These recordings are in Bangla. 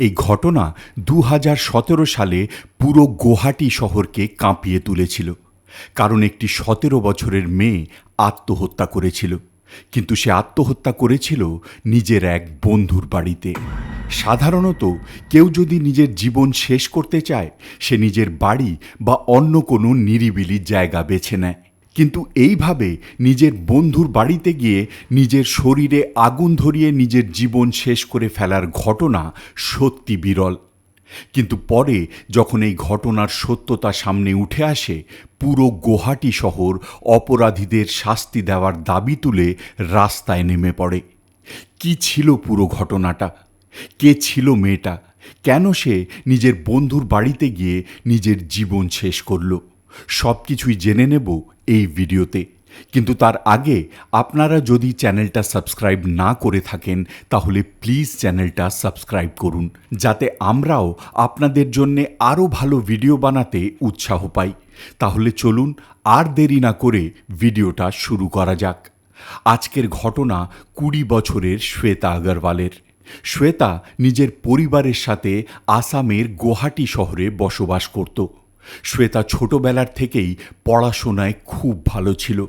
এই ঘটনা দু হাজার সতেরো সালে পুরো গুয়াহাটি শহরকে কাঁপিয়ে তুলেছিল। কারণ একটি সতেরো বছরের মেয়ে আত্মহত্যা করেছিল। কিন্তু সে আত্মহত্যা করেছিল নিজের এক বন্ধুর বাড়িতে। সাধারণত কেউ যদি নিজের জীবন শেষ করতে চায়, সে নিজের বাড়ি বা অন্য কোনো নিরিবিলি জায়গা বেছে নেয়। কিন্তু এইভাবে নিজের বন্ধুর বাড়িতে গিয়ে নিজের শরীরে আগুন ধরিয়ে নিজের জীবন শেষ করে ফেলার ঘটনা সত্যি বিরল। কিন্তু পরে যখন এই ঘটনার সত্যতা সামনে উঠে আসে, পুরো গুয়াহাটি শহর অপরাধীদের শাস্তি দেওয়ার দাবি তুলে রাস্তায় নেমে পড়ে। কি ছিল পুরো ঘটনাটা? কে ছিল মেয়েটা? কেন সে নিজের বন্ধুর বাড়িতে গিয়ে নিজের জীবন শেষ করল? সব কিছুই জেনে নেব এই ভিডিওতে। কিন্তু তার আগে আপনারা যদি চ্যানেলটা সাবস্ক্রাইব না করে থাকেন, তাহলে প্লিজ চ্যানেলটা সাবস্ক্রাইব করুন, যাতে আমরাও আপনাদের জন্যে আরও ভালো ভিডিও বানাতে উৎসাহ পাই। তাহলে চলুন আর দেরি না করে ভিডিওটা শুরু করা যাক। আজকের ঘটনা কুড়ি বছরের শ্বেতা আগরওয়ালের। শ্বেতা নিজের পরিবারের সাথে আসামের গুয়াহাটি শহরে বসবাস করত। শ্বেতা ছোটবেলার থেকেই পড়াশোনায় খুব ভালো ছিল।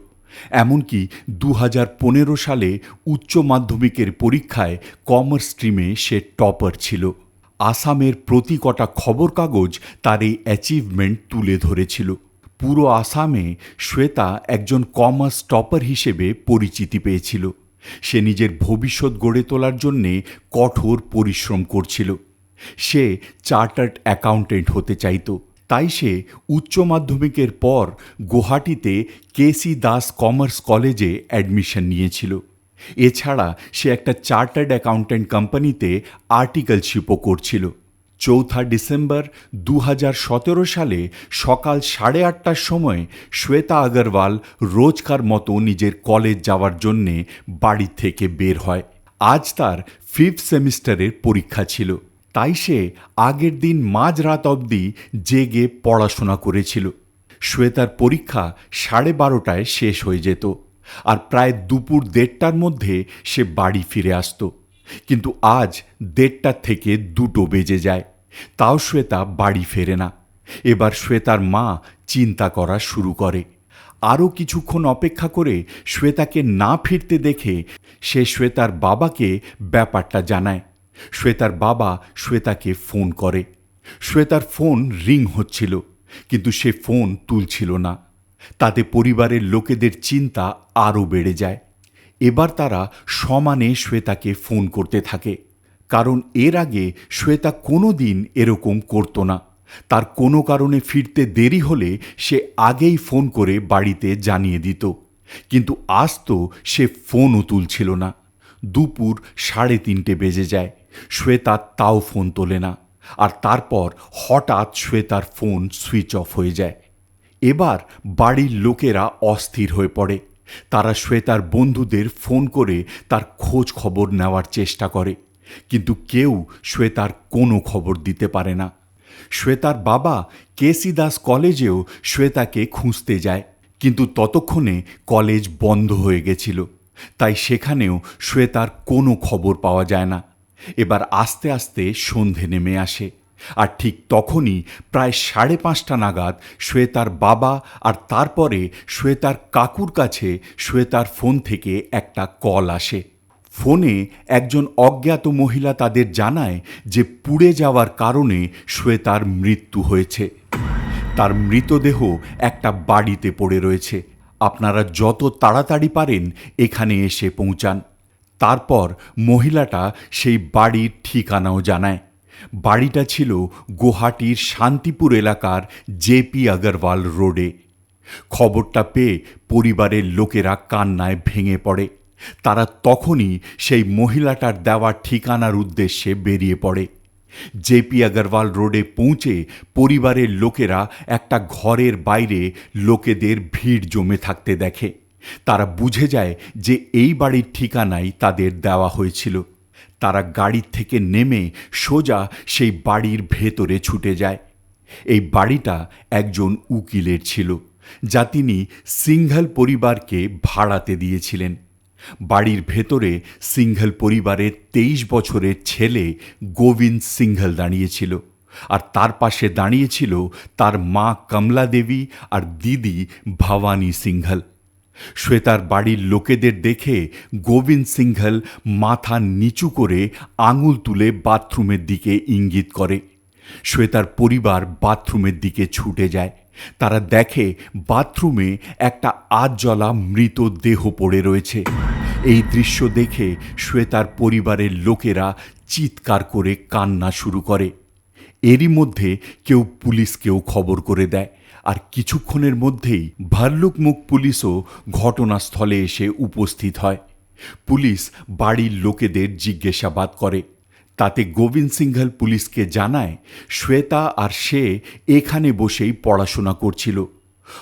এমনকি দু হাজার পনেরো সালে উচ্চ মাধ্যমিকের পরীক্ষায় কমার্স স্ট্রিমে সে টপার ছিল। আসামের প্রতি কটা খবর কাগজ তার এই অ্যাচিভমেন্ট তুলে ধরেছিল। পুরো আসামে শ্বেতা একজন কমার্স টপার হিসেবে পরিচিতি পেয়েছিল। সে নিজের ভবিষ্যৎ গড়ে তোলার জন্যে কঠোর পরিশ্রম করছিল। সে চার্টার্ড অ্যাকাউন্টেন্ট হতে চাইতো। তাই সে উচ্চ মাধ্যমিকের পর গুয়াহাটিতে কেসি দাস কমার্স কলেজে অ্যাডমিশন নিয়েছিল। এছাড়া সে একটা চার্টার্ড অ্যাকাউন্ট্যান্ট কোম্পানিতে আর্টিকেলশিপও করছিল। চৌঠা ডিসেম্বর দু সতেরো সালে সকাল সাড়ে আটটার সময় শ্বেতা আগরওয়াল রোজকার মতো নিজের কলেজ যাওয়ার জন্যে বাড়ি থেকে বের হয়। আজ তার ফিফথ সেমিস্টারের পরীক্ষা ছিল। তাই সে আগের দিন মাঝরাত অবধি জেগে পড়াশোনা করেছিল। শ্বেতার পরীক্ষা সাড়ে বারোটায় শেষ হয়ে যেত আর প্রায় দুপুর দেড়টার মধ্যে সে বাড়ি ফিরে আসতো। কিন্তু আজ দেড়টার থেকে দুটো বেজে যায়। তাও শ্বেতা বাড়ি ফেরে না। এবার শ্বেতার মা চিন্তা করা শুরু করে। আরও কিছুক্ষণ অপেক্ষা করে শ্বেতাকে না ফিরতে দেখে সে শ্বেতার বাবাকে ব্যাপারটা জানায়। শ্বেতার বাবা শ্বেতাকে ফোন করে। শ্বেতার ফোন রিং হচ্ছিল, কিন্তু সে ফোন তুলছিল না। তাতে পরিবারের লোকেদের চিন্তা আরও বেড়ে যায়। এবার তারা সমানে শ্বেতাকে ফোন করতে থাকে, কারণ এর আগে শ্বেতা কোনো দিন এরকম করতো না। তার কোনো কারণে ফিরতে দেরি হলে সে আগেই ফোন করে বাড়িতে জানিয়ে দিত, কিন্তু আজ তো সে ফোনও তুলছিল না। দুপুর সাড়ে তিনটে বেজে যায় শ্বেতা তাও ফোন তোলে না। আর তারপর হঠাৎ শ্বেতার ফোন সুইচ অফ হয়ে যায়। এবার বাড়ির লোকেরা অস্থির হয়ে পড়ে। তারা শ্বেতার বন্ধুদের ফোন করে তার খোঁজ খবর নেওয়ার চেষ্টা করে। কিন্তু কেউ শ্বেতার কোনো খবর দিতে পারে না। শ্বেতার বাবা কেসি দাস কলেজেও শ্বেতাকে খুঁজতে যায়। কিন্তু ততক্ষণে কলেজ বন্ধ হয়ে গেছিল। তাই সেখানেও শ্বেতার কোনো খবর পাওয়া যায় না। এবার আস্তে আস্তে সন্ধে নেমে আসে, আর ঠিক তখনই প্রায় সাড়ে পাঁচটা নাগাদ শ্বেতার বাবা আর তারপরে শ্বেতার কাকুর কাছে শ্বেতার ফোন থেকে একটা কল আসে। ফোনে একজন অজ্ঞাত মহিলা তাদের জানায় যে পুড়ে যাওয়ার কারণে শ্বেতার মৃত্যু হয়েছে। তার মৃতদেহ একটা বাড়িতে পড়ে রয়েছে। আপনারা যত তাড়াতাড়ি পারেন এখানে এসে পৌঁছান। তারপর মহিলাটা সেই বাড়ির ঠিকানাও জানায়। বাড়িটা ছিল গুয়াহাটির শান্তিপুর এলাকার জেপি আগরওয়াল রোডে। খবরটা পেয়ে পরিবারের লোকেরা কান্নায় ভেঙে পড়ে। তারা তখনই সেই মহিলাটার দেওয়া ঠিকানার উদ্দেশ্যে বেরিয়ে পড়ে। জেপি আগরওয়াল রোডে পৌঁছে পরিবারের লোকেরা একটা ঘরের বাইরে লোকেদের ভিড় জমে থাকতে দেখে। তারা বুঝে যায় যে এই বাড়ির ঠিকানাই তাদের দেওয়া হয়েছিল। তারা গাড়ির থেকে নেমে সোজা সেই বাড়ির ভেতরে ছুটে যায়। এই বাড়িটা একজন উকিলের ছিল, যা তিনি সিংঘল পরিবারকে ভাড়াতে দিয়েছিলেন। বাড়ির ভেতরে সিংঘল পরিবারের তেইশ বছরের ছেলে গোবিন্দ সিংঘল দাঁড়িয়েছিল, আর তার পাশে দাঁড়িয়েছিল তার মা কমলা দেবী আর দিদি ভবানী সিংঘল। শ্বেতার বাড়ির লোকেদের দেখে গোবিন্দ সিংঘল মাথা নিচু করে আঙুল তুলে বাথরুমের দিকে ইঙ্গিত করে। শ্বেতার পরিবার বাথরুমের দিকে ছুটে যায়। তারা দেখে বাথরুমে একটা আজ জ্বলা মৃত দেহ পড়ে রয়েছে। এই দৃশ্য দেখে শ্বেতার পরিবারের লোকেরা চিৎকার করে কান্না শুরু করে। এরই মধ্যে কেউ পুলিশকেও খবর করে দেয়। আর কিছুক্ষণের মধ্যেই ভাল্লুকমুখ পুলিশও ঘটনাস্থলে এসে উপস্থিত হয়। পুলিশ বাড়ির লোকেদের জিজ্ঞাসাবাদ করে। তাতে গোবিন্দ সিংঘল পুলিশকে জানায়, শ্বেতা আর সে এখানে বসেই পড়াশোনা করছিল।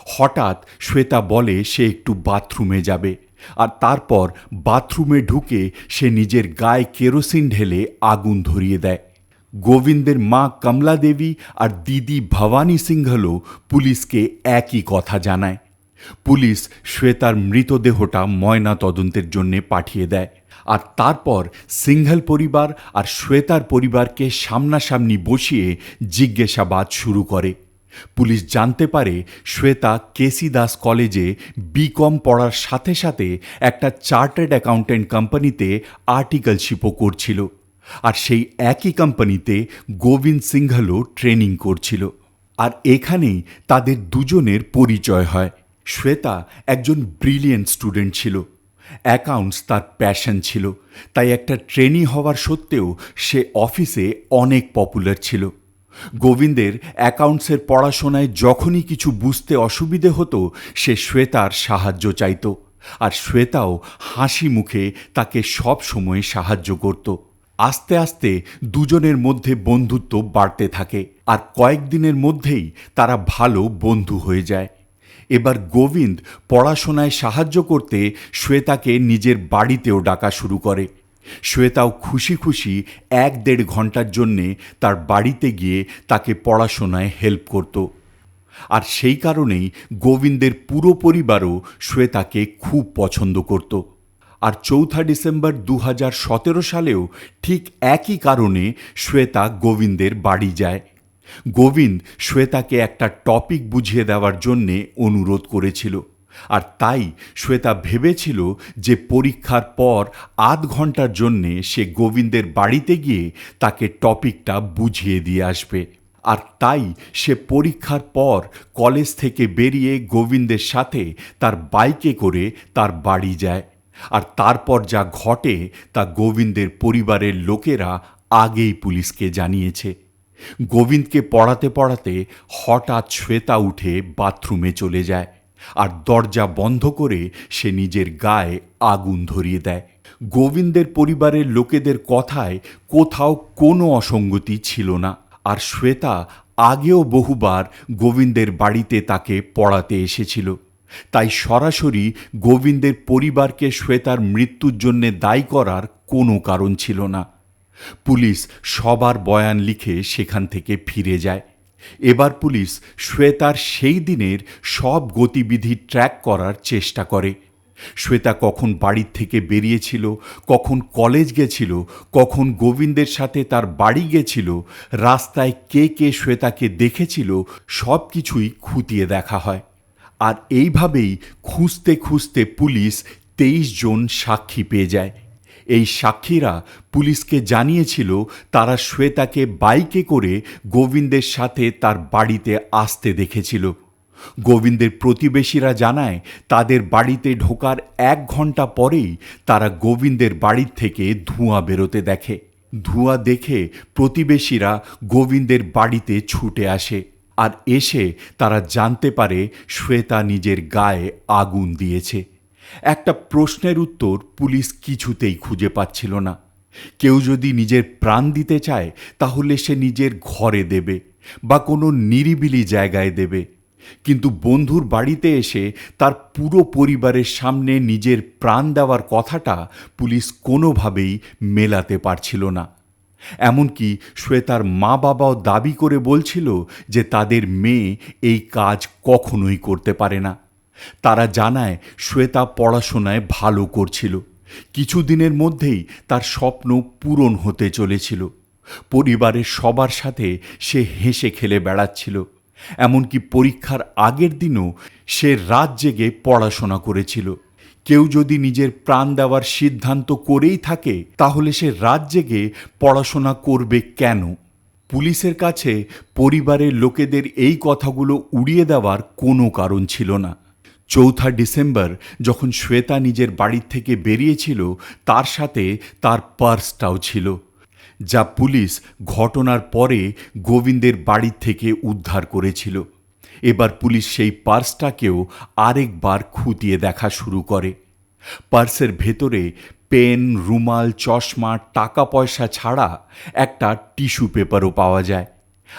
হঠাৎ শ্বেতা বলে সে একটু বাথরুমে যাবে, আর তারপর বাথরুমে ঢুকে সে নিজের গায়ে কেরোসিন ঢেলে আগুন ধরিয়ে দেয়। গোবিন্দের মা কমলা দেবী আর দিদি ভবানী সিংহলও পুলিশকে একই কথা জানায়। পুলিশ শ্বেতার মৃতদেহটা ময়না তদন্তের জন্য পাঠিয়ে দেয় আর তারপর সিংহল পরিবার আর শ্বেতার পরিবারকে সামনাসামনি বসিয়ে জিজ্ঞাসাবাদ শুরু করে। পুলিশ জানতে পারে শ্বেতা কেসি দাস কলেজে বিকম পড়ার সাথে সাথে একটা চার্টার্ড অ্যাকাউন্ট্যান্ট কোম্পানিতে আর্টিকেলশিপও করছিল। আর সেই একই কোম্পানিতে গোবিন্দ সিংহলও ট্রেনিং করছিল। আর এখানেই তাদের দুজনের পরিচয় হয়। শ্বেতা একজন ব্রিলিয়েন্ট স্টুডেন্ট ছিল। অ্যাকাউন্টস তার প্যাশন ছিল। তাই একটা ট্রেনি হওয়ার সত্ত্বেও সে অফিসে অনেক পপুলার ছিল। গোবিন্দের অ্যাকাউন্টসের পড়াশোনায় যখনই কিছু বুঝতে অসুবিধে হতো, সে শ্বেতার সাহায্য চাইত। আর শ্বেতাও হাসি মুখে তাকে সব সময় সাহায্য করত। আস্তে আস্তে দুজনের মধ্যে বন্ধুত্ব বাড়তে থাকে আর কয়েকদিনের মধ্যেই তারা ভালো বন্ধু হয়ে যায়। এবার গোবিন্দ পড়াশোনায় সাহায্য করতে শ্বেতাকে নিজের বাড়িতেও ডাকা শুরু করে। শ্বেতাও খুশি খুশি এক দেড় ঘণ্টার জন্যে তার বাড়িতে গিয়ে তাকে পড়াশোনায় হেল্প করত। আর সেই কারণেই গোবিন্দের পুরো পরিবারও শ্বেতাকে খুব পছন্দ করত। আর চৌঠা ডিসেম্বর দু হাজার সতেরো সালেও ঠিক একই কারণে শ্বেতা গোবিন্দের বাড়ি যায়। গোবিন্দ শ্বেতাকে একটা টপিক বুঝিয়ে দেওয়ার জন্যে অনুরোধ করেছিল। আর তাই শ্বেতা ভেবেছিল যে পরীক্ষার পর আধ ঘণ্টার জন্যে সে গোবিন্দের বাড়িতে গিয়ে তাকে টপিকটা বুঝিয়ে দিয়ে আসবে। আর তাই সে পরীক্ষার পর কলেজ থেকে বেরিয়ে গোবিন্দের সাথে তার বাইকে করে তার বাড়ি যায়। আর তারপর যা ঘটে তা গোবিন্দের পরিবারের লোকেরা আগেই পুলিশকে জানিয়েছে। গোবিন্দকে পড়াতে পড়াতে হঠাৎ শ্বেতা উঠে বাথরুমে চলে যায় আর দরজা বন্ধ করে সে নিজের গায়ে আগুন ধরিয়ে দেয়। গোবিন্দের পরিবারের লোকেদের কথায় কোথাও কোনো অসঙ্গতি ছিল না আর শ্বেতা আগেও বহুবার গোবিন্দের বাড়িতে তাকে পড়াতে এসেছিল। তাই সরাসরি গোবিন্দের পরিবারকে শ্বেতার মৃত্যুর জন্য দায়ী করার কোনো কারণ ছিল না। পুলিশ সবার বয়ান লিখে সেখান থেকে ফিরে যায়। এবার পুলিশ শ্বেতার সেই দিনের সব গতিবিধি ট্র্যাক করার চেষ্টা করে। শ্বেতা কখন বাড়ির থেকে বেরিয়েছিল, কখন কলেজ গেছিল, কখন গোবিন্দের সাথে তার বাড়ি গেছিল, রাস্তায় কে কে শ্বেতাকে দেখেছিল সব কিছুই খুঁটিয়ে দেখা হয়। আর এইভাবেই খুঁজতে খুঁজতে পুলিশ তেইশ জন সাক্ষী পেয়ে যায়। এই সাক্ষীরা পুলিশকে জানিয়েছিল তারা শ্বেতাকে বাইকে করে গোবিন্দের সাথে তার বাড়িতে আসতে দেখেছিল। গোবিন্দের প্রতিবেশীরা জানায়, তাদের বাড়িতে ঢোকার এক ঘণ্টা পরেই তারা গোবিন্দের বাড়ির থেকে ধোঁয়া বেরোতে দেখে। ধোঁয়া দেখে প্রতিবেশীরা গোবিন্দের বাড়িতে ছুটে আসে। আর এসে তারা জানতে পারে শ্বেতা নিজের গায়ে আগুন দিয়েছে। একটা প্রশ্নের উত্তর পুলিশ কিছুতেই খুঁজে পাচ্ছিল না। কেউ যদি নিজের প্রাণ দিতে চায়, তাহলে সে নিজের ঘরে দেবে বা কোনো নিরিবিলি জায়গায় দেবে। কিন্তু বন্ধুর বাড়িতে এসে তার পুরো পরিবারের সামনে নিজের প্রাণ দেওয়ার কথাটা পুলিশ কোনোভাবেই মেলাতে পারছিল না। এমনকি শ্বেতার মা বাবাও দাবি করে বলছিল যে তাদের মেয়ে এই কাজ কখনোই করতে পারে না। তারা জানায় শ্বেতা পড়াশোনায় ভালো করছিল। কিছুদিনের মধ্যেই তার স্বপ্ন পূরণ হতে চলেছিল। পরিবারের সবার সাথে সে হেসে খেলে বেড়াচ্ছিল। এমনকি পরীক্ষার আগের দিনও সে রাত জেগে পড়াশোনা করেছিল। কেউ যদি নিজের প্রাণ দেওয়ার সিদ্ধান্ত করেই থাকে, তাহলে সে রাত জেগে পড়াশোনা করবে কেন? পুলিশের কাছে পরিবারের লোকেদের এই কথাগুলো উড়িয়ে দেওয়ার কোনো কারণ ছিল না। চৌঠা ডিসেম্বর যখন শ্বেতা নিজের বাড়ির থেকে বেরিয়েছিল, তার সাথে তার পার্সটাও ছিল, যা পুলিশ ঘটনার পরে গোবিন্দের বাড়ির থেকে উদ্ধার করেছিল। এবার পুলিশ সেই পার্সটাকেও আরেকবার খুঁটিয়ে দেখা শুরু করে। পার্সের ভেতরে পেন, রুমাল, চশমা টাকা পয়সা ছাড়া একটা টিস্যু পেপারও পাওয়া যায়।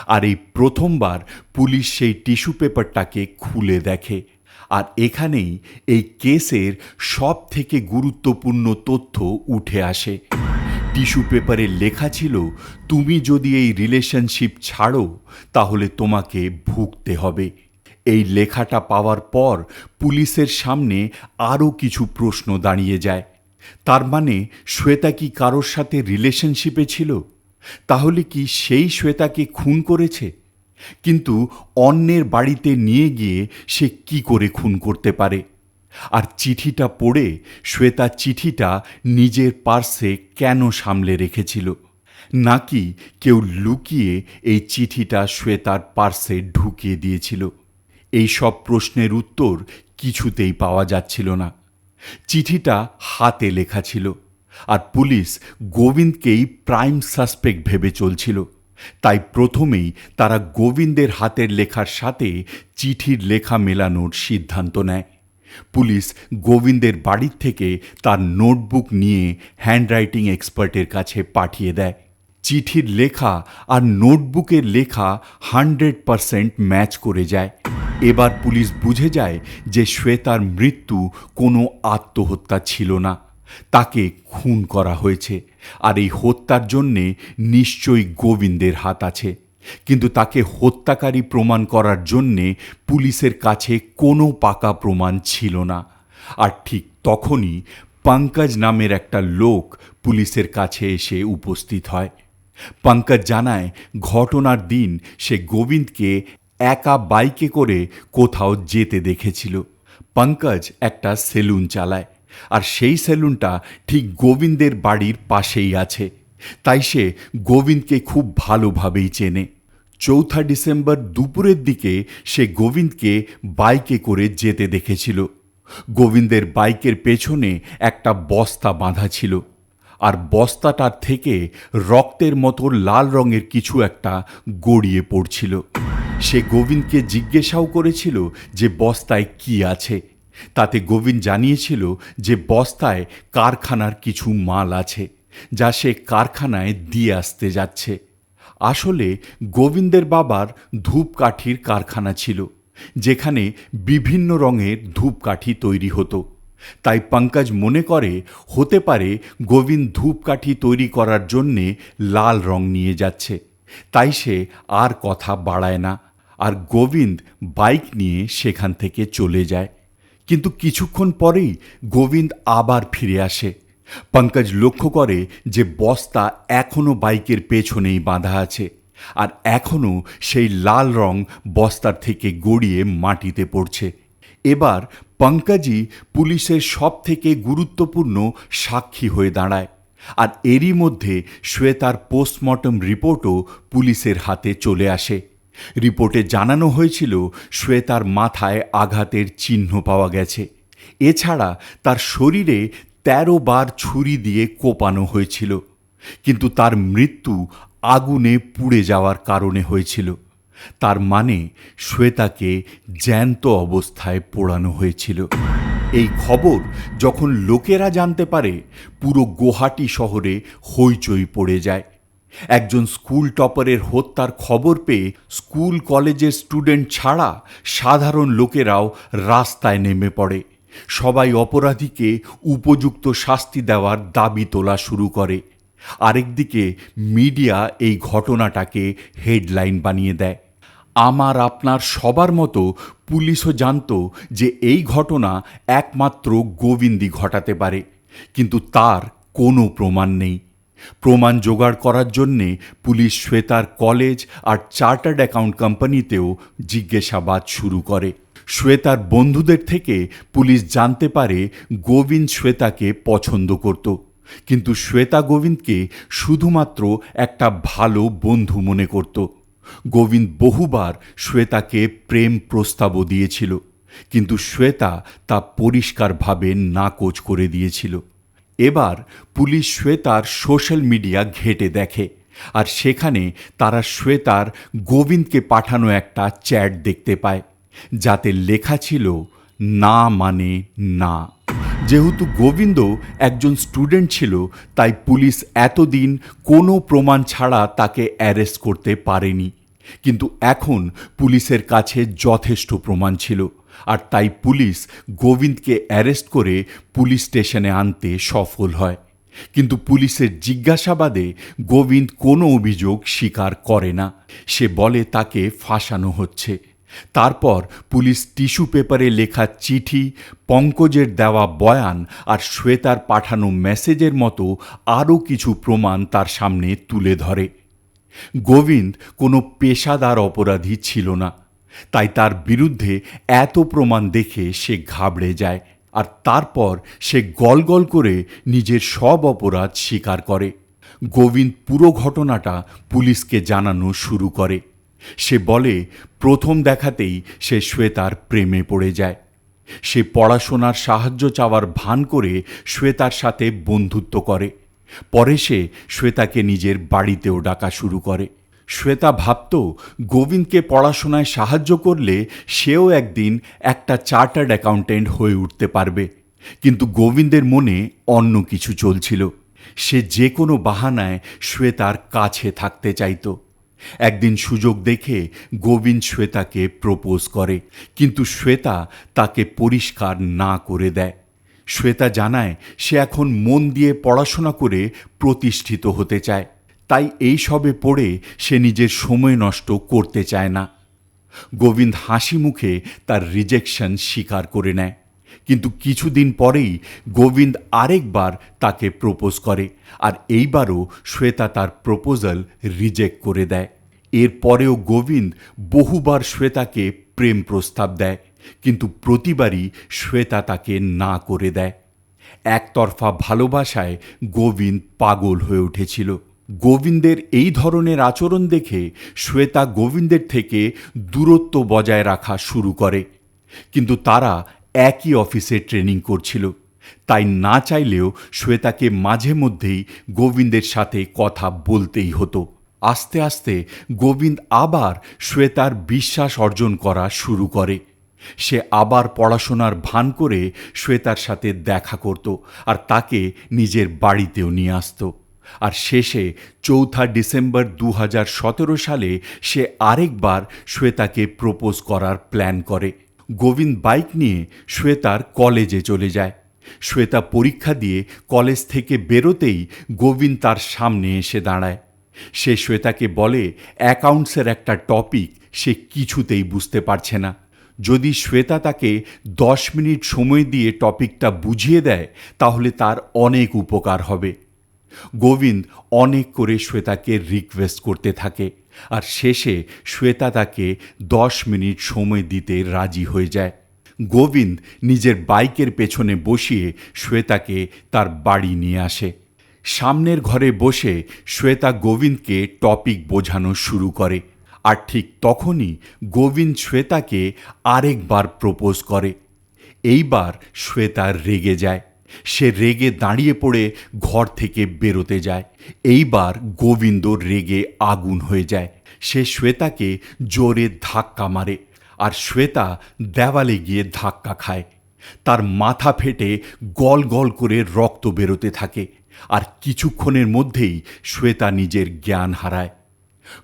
আর এই প্রথমবার পুলিশ সেই টিস্যু পেপারটাকে খুলে দেখে। আর এখানেই এই কেসের সব থেকে গুরুত্বপূর্ণ তথ্য উঠে আসে। টিস্যু পেপারে লেখা ছিল, তুমি যদি এই রিলেশনশিপ ছাড়ো, তাহলে তোমাকে ভুগতে হবে। এই লেখাটা পাওয়ার পর পুলিশের সামনে আরও কিছু প্রশ্ন দাঁড়িয়ে যায়। তার মানে শ্বেতা কি কারোর সাথে রিলেশনশিপে ছিল? তাহলে কি সেই শ্বেতাকে খুন করেছে? কিন্তু অন্যের বাড়িতে নিয়ে গিয়ে সে কি করে খুন করতে পারে? আর চিঠিটা পড়ে শ্বেতা চিঠিটা নিজের পার্সে কেন সামলে রেখেছিল? নাকি কেউ লুকিয়ে এই চিঠিটা শ্বেতার পার্সে ঢুকিয়ে দিয়েছিল? এই সব প্রশ্নের উত্তর কিছুতেই পাওয়া যাচ্ছিল না। চিঠিটা হাতে লেখা ছিল আর পুলিশ গোবিন্দকেই প্রাইম সাসপেক্ট ভেবে চলছিল। তাই প্রথমেই তারা গোবিন্দের হাতের লেখার সাথে চিঠির লেখা মেলানোর সিদ্ধান্ত নেয়। পুলিশ গোবিন্দের বাড়ির থেকে তার নোটবুক নিয়ে হ্যান্ডরাইটিং এক্সপার্টের কাছে পাঠিয়ে দেয়। চিঠির লেখা আর নোটবুকের লেখা হান্ড্রেড পারসেন্ট ম্যাচ করে যায়। এবার পুলিশ বুঝে যায় যে শ্বেতার মৃত্যু কোনো আত্মহত্যা ছিল না। তাকে খুন করা হয়েছে। আর এই হত্যার জন্যে নিশ্চয়ই গোবিন্দের হাত আছে। কিন্তু তাকে হত্যাকারী প্রমাণ করার জন্যে পুলিশের কাছে কোনো পাকা প্রমাণ ছিল না। আর ঠিক তখনই পঙ্কজ নামের একটা লোক পুলিশের কাছে এসে উপস্থিত হয়। পঙ্কজ জানায়, ঘটনার দিন সে গোবিন্দকে একা বাইকে করে কোথাও যেতে দেখেছিল। পঙ্কজ একটা সেলুন চালায়, আর সেই সেলুনটা ঠিক গোবিন্দের বাড়ির পাশেই আছে। তাই সে গোবিন্দকে খুব ভালোভাবেই চেনে। চৌঠা ডিসেম্বর দুপুরের দিকে সে গোবিন্দকে বাইকে করে যেতে দেখেছিল। গোবিন্দের বাইকের পেছনে একটা বস্তা বাঁধা ছিল। আর বস্তাটার থেকে রক্তের মতো লাল রঙের কিছু একটা গড়িয়ে পড়ছিল। সে গোবিন্দকে জিজ্ঞাসাও করেছিল যে বস্তায় কি আছে। তাতে গোবিন্দ জানিয়েছিল যে বস্তায় কারখানার কিছু মাল আছে, যা সে কারখানায় দিয়ে আসতে যাচ্ছে। আসলে গোবিন্দের বাবার ধূপকাঠির কারখানা ছিল, যেখানে বিভিন্ন রঙের ধূপকাঠি তৈরি হতো। তাই পঙ্কজ মনে করে, হতে পারে গোবিন্দ ধূপকাঠি তৈরি করার জন্যে লাল রং নিয়ে যাচ্ছে। তাই সে আর কথা বাড়ায় না, আর গোবিন্দ বাইক নিয়ে সেখান থেকে চলে যায়। কিন্তু কিছুক্ষণ পরেই গোবিন্দ আবার ফিরে আসে। পঙ্কজ লক্ষ্য করে যে বস্তা এখনও বাইকের পেছনেই বাঁধা আছে, আর এখনও সেই লাল রং বস্তার থেকে গড়িয়ে মাটিতে পড়ছে। এবার পঙ্কজই পুলিশের সব থেকে গুরুত্বপূর্ণ সাক্ষী হয়ে দাঁড়ায়, আর এরই মধ্যে শ্বেতার পোস্টমর্টম রিপোর্টও পুলিশের হাতে চলে আসে। রিপোর্টে জানানো হয়েছিল, শ্বেতার মাথায় আঘাতের চিহ্ন পাওয়া গেছে। এছাড়া তার শরীরে তেরো বার ছুরি দিয়ে কোপানো হয়েছিল, কিন্তু তার মৃত্যু আগুনে পুড়ে যাওয়ার কারণে হয়েছিল। তার মানে শ্বেতাকে জ্যান্ত অবস্থায় পোড়ানো হয়েছিল। এই খবর যখন লোকেরা জানতে পারে, পুরো গুয়াহাটি শহরে হইচই পড়ে যায়। একজন স্কুল টপারের হত্যার খবর পেয়ে স্কুল কলেজের স্টুডেন্ট ছাড়া সাধারণ লোকেরাও রাস্তায় নেমে পড়ে। সবাই অপরাধীকে উপযুক্ত শাস্তি দেওয়ার দাবি তোলা শুরু করে। আরেকদিকে মিডিয়া এই ঘটনাটাকে হেডলাইন বানিয়ে দেয়। আমার আপনার সবার মতো পুলিশও জানতো যে এই ঘটনা একমাত্র গোবিন্দি ঘটাতে পারে। কিন্তু তার কোনো প্রমাণ নেই। প্রমাণ জোগাড় করার জন্যে পুলিশ শ্বেতার কলেজ আর চার্টার্ড অ্যাকাউন্ট কোম্পানিতেও জিজ্ঞাসাবাদ শুরু করে। শ্বেতার বন্ধুদের থেকে পুলিশ জানতে পারে গোবিন্দ শ্বেতাকে পছন্দ করত। কিন্তু শ্বেতা গোবিন্দকে শুধুমাত্র একটা ভালো বন্ধু মনে করত। গোবিন্দ বহুবার শ্বেতাকে প্রেম প্রস্তাবও দিয়েছিল। কিন্তু শ্বেতা তা পরিষ্কারভাবে নাকচ করে দিয়েছিল। এবার পুলিশ শ্বেতার সোশ্যাল মিডিয়া ঘেটে দেখে। আর সেখানে তারা শ্বেতার গোবিন্দকে পাঠানো একটা চ্যাট দেখতে পায়। যাতে লেখা ছিল না মানে না। যেহেতু গোবিন্দ একজন স্টুডেন্ট ছিল, তাই পুলিশ এতদিন কোনো প্রমাণ ছাড়া তাকে অ্যারেস্ট করতে পারেনি। কিন্তু এখন পুলিশের কাছে যথেষ্ট প্রমাণ ছিল, আর তাই পুলিশ গোবিন্দকে অ্যারেস্ট করে পুলিশ স্টেশনে আনতে সফল হয়। কিন্তু পুলিশের জিজ্ঞাসাবাদে গোবিন্দ কোনো অভিযোগ স্বীকার করে না। সে বলে তাকে ফাঁসানো হচ্ছে। তারপর পুলিশ টিস্যু পেপারে লেখা চিঠি, পঙ্কজের দেওয়া বয়ান আর শ্বেতার পাঠানো মেসেজের মতো আরও কিছু প্রমাণ তার সামনে তুলে ধরে। গোবিন্দ কোনো পেশাদার অপরাধী ছিল না। তাই তার বিরুদ্ধে এত প্রমাণ দেখে সে ঘাবড়ে যায় আর তারপর সে গলগল করে নিজের সব অপরাধ স্বীকার করে। গোবিন্দ পুরো ঘটনাটা পুলিশকে জানানো শুরু করে। সে বলে, প্রথম দেখাতেই সে শ্বেতার প্রেমে পড়ে যায়। সে পড়াশোনার সাহায্য চাওয়ার ভান করে শ্বেতার সাথে বন্ধুত্ব করে। পরে সে শ্বেতাকে নিজের বাড়িতেও ডাকা শুরু করে। শ্বেতা ভাবত, গোবিন্দকে পড়াশোনায় সাহায্য করলে সেও একদিন একটা চার্টার্ড অ্যাকাউন্টেন্ট হয়ে উঠতে পারবে। কিন্তু গোবিন্দের মনে অন্য কিছু চলছিল। সে যে কোনো বাহানায় শ্বেতার কাছে থাকতে চাইতো। একদিন সুযোগ দেখে গোবিন্দ শ্বেতাকে প্রপোজ করে, কিন্তু শ্বেতা তাকে পরিষ্কার না করে দেয়। শ্বেতা জানায়, সে এখন মন দিয়ে পড়াশোনা করে প্রতিষ্ঠিত হতে চায়। তাই এই সবে পড়ে সে নিজের সময় নষ্ট করতে চায় না। গোবিন্দ হাসি মুখে তার রিজেকশন স্বীকার করে নেয়। কিন্তু কিছুদিন পরেই গোবিন্দ আরেকবার তাকে প্রপোজ করে আর এইবারও শ্বেতা তার প্রপোজাল রিজেক্ট করে দেয়। এরপরেও গোবিন্দ বহুবার শ্বেতাকে প্রেম প্রস্তাব দেয়, কিন্তু প্রতিবারই শ্বেতা তাকে না করে দেয়। একতরফা ভালোবাসায় গোবিন্দ পাগল হয়ে উঠেছিল। গোবিন্দের এই ধরনের আচরণ দেখে শ্বেতা গোবিন্দের থেকে দূরত্ব বজায় রাখা শুরু করে। কিন্তু তারা একই অফিসে ট্রেনিং করছিল। তাই না চাইলেও শ্বেতাকে মাঝে মধ্যেই গোবিন্দের সাথে কথা বলতেই হতো। আস্তে আস্তে গোবিন্দ আবার শ্বেতার বিশ্বাস অর্জন করা শুরু করে। সে আবার পড়াশোনার ভান করে শ্বেতার সাথে দেখা করত আর তাকে নিজের বাড়িতেও নিয়ে আসতো। আর শেষে চৌঠা ডিসেম্বর দু হাজার সতেরো সালে সে আরেকবার শ্বেতাকে প্রপোজ করার প্ল্যান করে। গোবিন্দ বাইক নিয়ে শ্বেতার কলেজে চলে যায়। শ্বেতা পরীক্ষা দিয়ে কলেজ থেকে বেরোতেই গোবিন্দ তার সামনে এসে দাঁড়ায়। সে শ্বেতাকে বলে, অ্যাকাউন্টসের একটা টপিক সে কিছুতেই বুঝতে পারছে না। যদি শ্বেতা তাকে দশ মিনিট সময় দিয়ে টপিকটা বুঝিয়ে দেয়, তাহলে তার অনেক উপকার হবে। গোবিন্দ অনেক করে শ্বেতাকে রিকোয়েস্ট করতে থাকে। আর শেষে শ্বেতা তাকে দশ মিনিট সময় দিতে রাজি হয়ে যায়। গোবিন্দ নিজের বাইকের পেছনে বসিয়ে শ্বেতাকে তার বাড়ি নিয়ে আসে। সামনের ঘরে বসে শ্বেতা গোবিন্দকে টপিক বোঝানো শুরু করে। আর ঠিক তখনই গোবিন্দ শ্বেতাকে আরেকবার প্রপোজ করে। এইবার শ্বেতা রেগে যায়। সে রেগে দাঁড়িয়ে পড়ে ঘর থেকে বেরোতে যায়। এইবার গোবিন্দ রেগে আগুন হয়ে যায়। সে শ্বেতাকে জোরে ধাক্কা মারে আর শ্বেতা দেওয়ালে গিয়ে ধাক্কা খায়। তার মাথা ফেটে গল গল করে রক্ত বেরোতে থাকে আর কিছুক্ষণের মধ্যেই শ্বেতা নিজের জ্ঞান হারায়।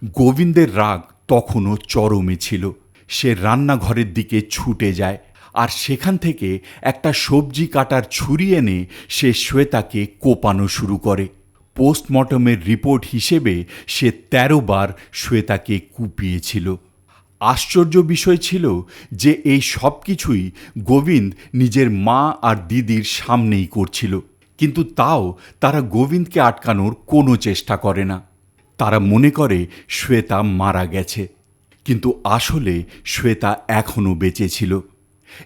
গোবিন্দের রাগ তখনও চরমে ছিল। সে রান্নাঘরের দিকে ছুটে যায় আর সেখান থেকে একটা সবজি কাটার ছুরি এনে সে শ্বেতাকে কোপানো শুরু করে। পোস্টমর্টমের রিপোর্ট হিসেবে সে তেরো বার শ্বেতাকে কুপিয়েছিল। আশ্চর্য বিষয় ছিল যে এই সব কিছুই গোবিন্দ নিজের মা আর দিদির সামনেই করছিল। কিন্তু তাও তারা গোবিন্দকে আটকানোর কোনো চেষ্টা করে না। তারা মনে করে শ্বেতা মারা গেছে। কিন্তু আসলে শ্বেতা এখনও বেঁচে ছিল।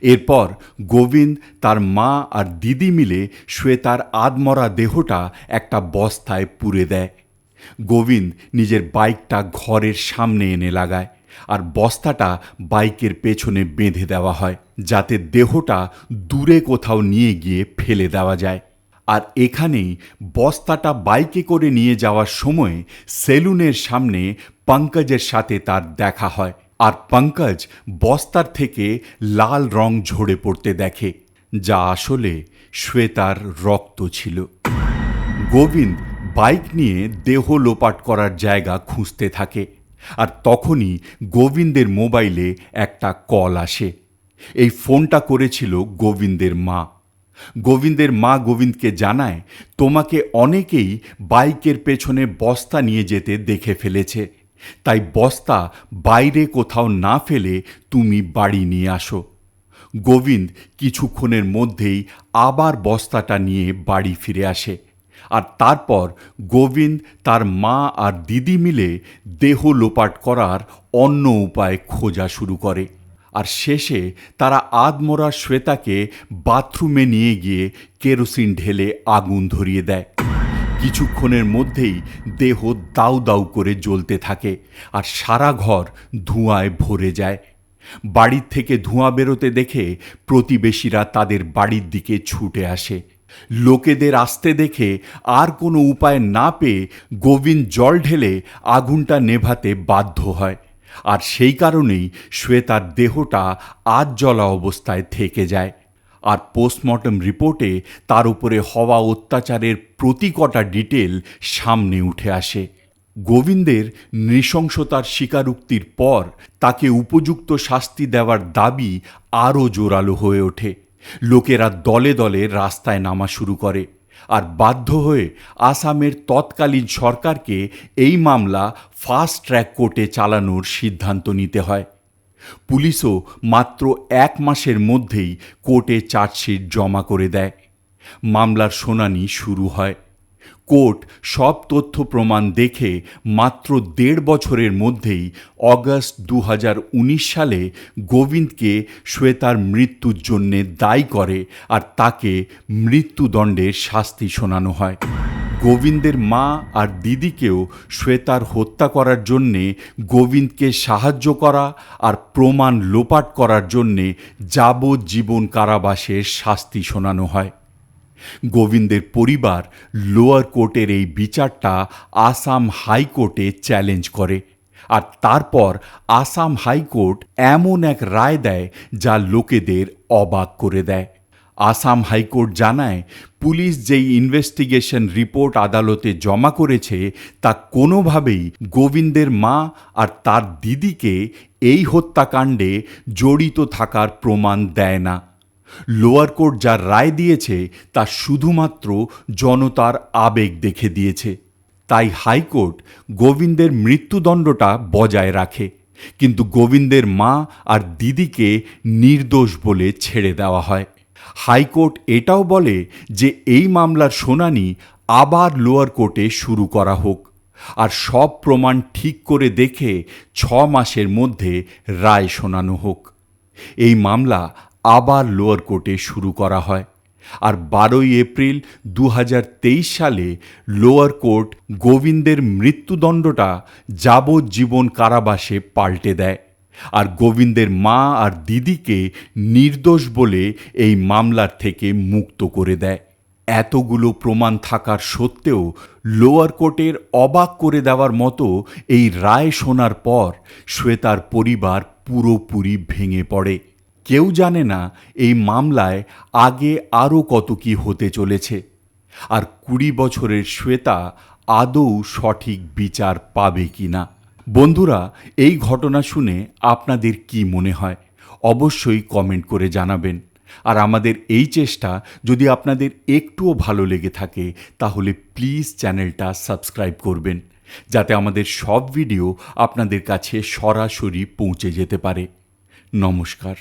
এরপর গোবিন্দ তার মা আর দিদি মিলে শ্বেতার আদমরা দেহটা একটা বস্তায় পুরে দেয়। গোবিন্দ নিজের বাইকটা ঘরের সামনে এনে লাগায় আর বস্তাটা বাইকের পেছনে বেঁধে দেওয়া হয় যাতে দেহটা দূরে কোথাও নিয়ে গিয়ে ফেলে দেওয়া যায়। আর এখানেই বস্তাটা বাইকে করে নিয়ে যাওয়ার সময় সেলুনের সামনে পঙ্কজের সাথে তার দেখা হয়। আর পঙ্কজ বস্তার থেকে লাল রং ঝরে পড়তে দেখে, যা আসলে শ্বেতার রক্ত ছিল। গোবিন্দ বাইক নিয়ে দেহ লোপাট করার জায়গা খুঁজতে থাকে, আর তখনই গোবিন্দের মোবাইলে একটা কল আসে। এই ফোনটা করেছিল গোবিন্দের মা। গোবিন্দের মা গোবিন্দকে জানায়, তোমাকে অনেকেই বাইকের পেছনে বস্তা নিয়ে যেতে দেখে ফেলেছে। তাই বস্তা বাইরে কোথাও না ফেলে তুমি বাড়ি নিয়ে আসো। গোবিন্দ কিছুক্ষণের মধ্যেই আবার বস্তাটা নিয়ে বাড়ি ফিরে আসে। আর তারপর গোবিন্দ তার মা আর দিদি মিলে দেহ লোপাট করার অন্য উপায় খোঁজা শুরু করে। আর শেষে তারা আদমরা শ্বেতাকে বাথরুমে নিয়ে গিয়ে কেরোসিন ঢেলে আগুন ধরিয়ে দেয়। কিছুক্ষণের মধ্যেই দেহ দাউ দাউ করে জ্বলতে থাকে আর সারা ঘর ধোঁয়ায় ভরে যায়। বাড়ির থেকে ধোঁয়া বেরোতে দেখে প্রতিবেশীরা তাদের বাড়ির দিকে ছুটে আসে। লোকেদের আসতে দেখে আর কোনো উপায় না পেয়ে গোবিন্দ জল ঢেলে আগুনটা নেভাতে বাধ্য হয়। আর সেই কারণেই শ্বেতার দেহটা আজ জ্বলা অবস্থায় থেকে যায়। আর পোস্টমর্টম রিপোর্টে তার উপরে হওয়া অত্যাচারের প্রতি কটা ডিটেল সামনে উঠে আসে। গোবিন্দের নৃশংসতার স্বীকারোক্তির পর তাকে উপযুক্ত শাস্তি দেওয়ার দাবি আরও জোরালো হয়ে ওঠে। লোকেরা দলে দলে রাস্তায় নামা শুরু করে আর বাধ্য হয়ে আসামের তৎকালীন সরকারকে এই মামলা ফাস্ট ট্র্যাক কোর্টে চালানোর সিদ্ধান্ত নিতে হয়। পুলিশও মাত্র এক মাসের মধ্যেই কোর্টে চার্জশিট জমা করে দেয়। মামলার শুনানি শুরু হয়। কোর্ট সব তথ্য প্রমাণ দেখে মাত্র দেড় বছরের মধ্যেই অগস্ট দু হাজার উনিশ সালে গোবিন্দকে শ্বেতার মৃত্যুর জন্যে দায়ী করে আর তাকে মৃত্যুদণ্ডের শাস্তি শোনানো হয়। গোবিন্দের মা আর দিদিকেও শ্বেতার হত্যা করার জন্যে গোবিন্দকে সাহায্য করা আর প্রমাণ লোপাট করার জন্যে যাবজ্জীবন কারাবাসের শাস্তি শোনানো হয়। গোবিন্দের পরিবার লোয়ার কোর্টের এই বিচারটা আসাম হাইকোর্টে চ্যালেঞ্জ করে আর তারপর আসাম হাইকোর্ট এমন এক রায় দেয় যা লোকেদের অবাক করে দেয়। আসাম হাইকোর্ট জানায়, পুলিশ যেই ইনভেস্টিগেশন রিপোর্ট আদালতে জমা করেছে, তা কোনোভাবেই গোবিন্দের মা আর তার দিদিকে এই হত্যাকাণ্ডে জড়িত থাকার প্রমাণ দেয় না। লোয়ার কোর্ট যা রায় দিয়েছে, তা শুধুমাত্র জনতার আবেগ দেখে দিয়েছে। তাই হাইকোর্ট গোবিন্দের মৃত্যুদণ্ডটা বজায় রাখে। কিন্তু গোবিন্দের মা আর দিদিকে নির্দোষ বলে ছেড়ে দেওয়া হয়। হাইকোর্ট এটাও বলে যে এই মামলার শুনানি আবার লোয়ার কোর্টে শুরু করা হোক। আর সব প্রমাণ ঠিক করে দেখে ছ মাসের মধ্যে রায় শোনানো হোক। এই মামলা আবার লোয়ার কোর্টে শুরু করা হয়। আর বারোই এপ্রিল দু হাজার তেইশ সালে লোয়ার কোর্ট গোবিন্দের মৃত্যুদণ্ডটা যাবজ্জীবন কারাবাসে পাল্টে দেয়। আর গোবিন্দের মা আর দিদিকে নির্দোষ বলে এই মামলার থেকে মুক্ত করে দেয়। এতগুলো প্রমাণ থাকার সত্ত্বেও লোয়ার কোর্টের অবাক করে দেওয়ার মতো এই রায় শোনার পর শ্বেতার পরিবার পুরোপুরি ভেঙে পড়ে। কেউ জানে না এই মামলায় আগে আরও কত কি হতে চলেছে। আর কুড়ি বছরের শ্বেতা আদৌ সঠিক বিচার পাবে কি না বন্ধুরা, এই ঘটনা শুনে আপনাদের কি মনে হয়? অবশ্যই কমেন্ট করে জানাবেন। আর আমাদের এই চেষ্টা যদি আপনাদের একটুও ভালো লেগে থাকে, তাহলে প্লিজ চ্যানেলটা সাবস্ক্রাইব করবেন, যাতে আমাদের সব ভিডিও আপনাদের কাছে সরাসরি পৌঁছে যেতে পারে। নমস্কার।